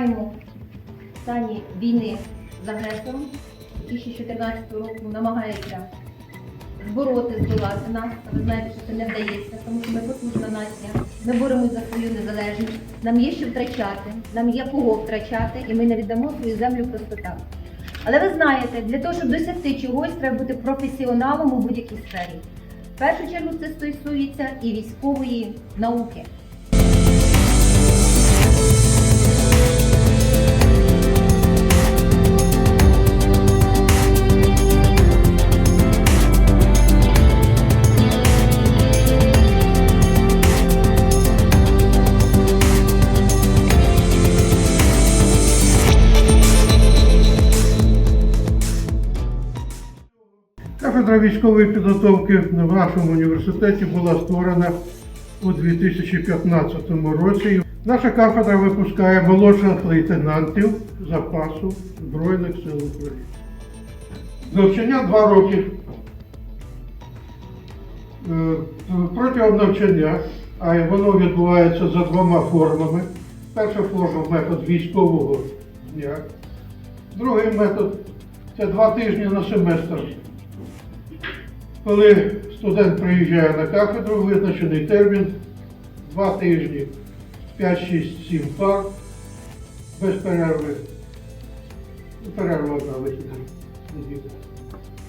Перебуваємо в стані війни з агресором, який ще 2014 року намагається збороти, здолати нас. Ви знаєте, що це не вдається, тому що ми потужна нація. Ми боремося за свою незалежність. Нам є що втрачати, нам є кого втрачати, і ми не віддамо свою землю просто так. Але ви знаєте, для того, щоб досягти чогось, треба бути професіоналом у будь-якій сфері. В першу чергу це стосується і військової науки. Кафедра військової підготовки в нашому університеті була створена у 2015 році. Наша кафедра випускає молодших лейтенантів запасу Збройних сил України. Навчання два роки. Е, Протягом навчання, а воно відбувається за двома формами. Перша форма метод військового дня. Другий метод це два тижні на семестр. Коли студент приїжджає на кафедру, визначений термін, два тижні, 5, 6, 7 пар, без перерви. Перерва одна вихідна.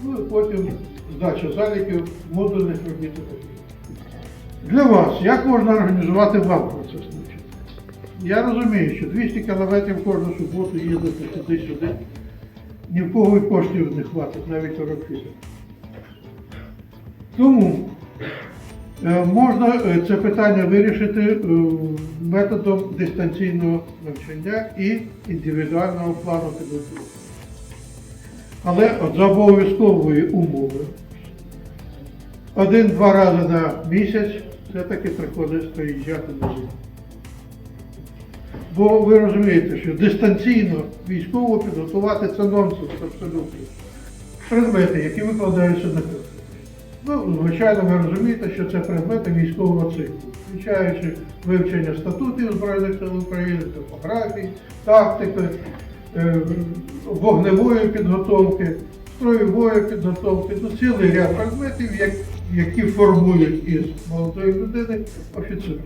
Ну і потім здача заліків, модульних робіт. Для вас, як можна організувати вам процес навчання? Я розумію, що 200 кілометрів кожну суботу їздити туди-сюди, ні в кого і коштів не хватить, навіть у Рокфілера. Тому е, можна е, це питання вирішити е, методом дистанційного навчання і індивідуального плану підготовки. Але за обов'язкової умови один-два рази на місяць все-таки приходиться приїжджати на зиму. Бо ви розумієте, що дистанційно військово підготувати це нонсенс абсолютно. Предмети, які викладаються на кафедрі. Ну, звичайно, ви розумієте, що це предмети військового циклу, включаючи вивчення статутів Збройних сил України, топографії, тактики, е, вогневої підготовки, строєвої підготовки, ну, цілий ряд предметів, які формують із молодої людини офіцера.